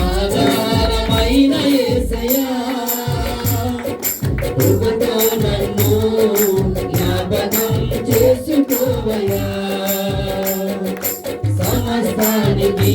ఆధారమైన ఏసయా ప్రభుతో చేసుకోవయా సమస్తానికి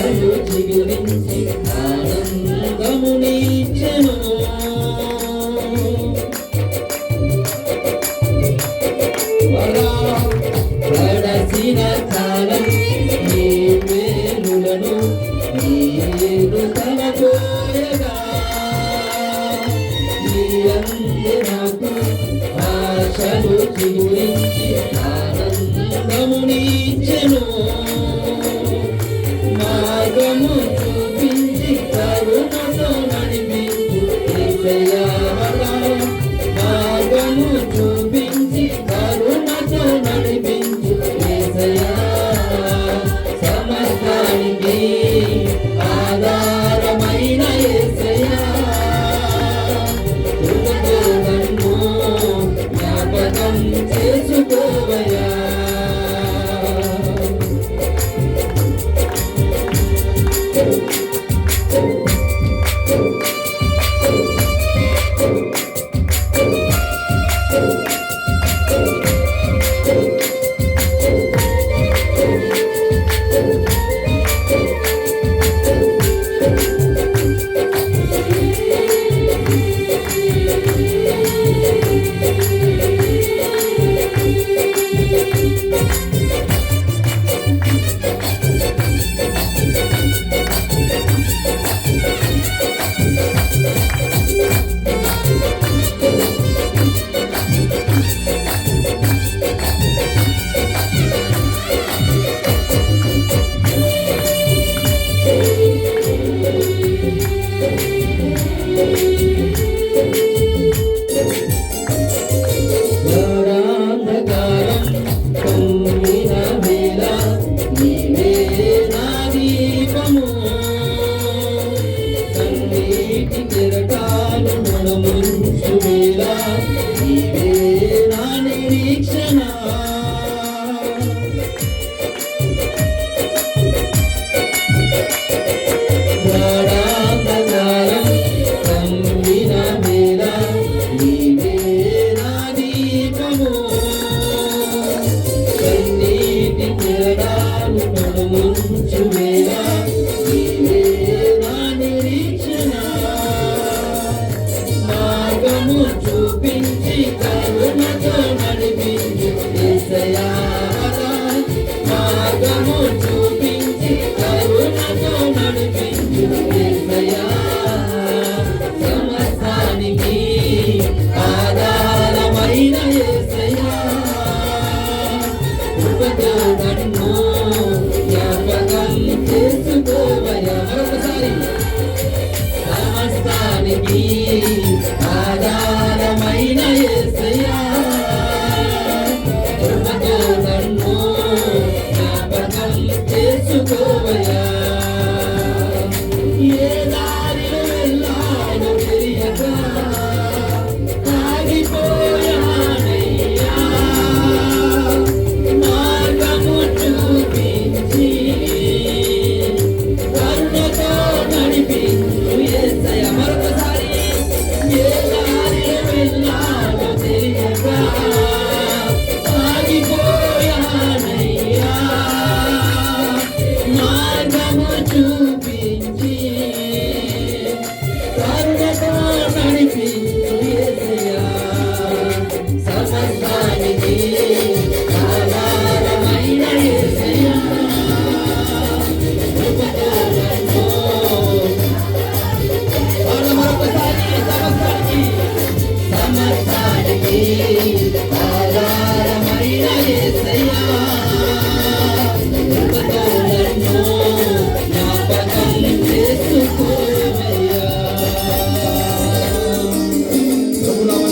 కరుచి గురించి ఆనందమునిచ్చను గడచిన కాలం నీ మేలులను నీరు తనకోయగా నీ అందే ఆనందమునిచ్చను. Thank you. చూపించి కరుణతో నడిపించు యేసయ్యా మార్గము చూపించి కరుణతో నడిపించు యేసయ్యా సమస్తానికి ఆధారమైన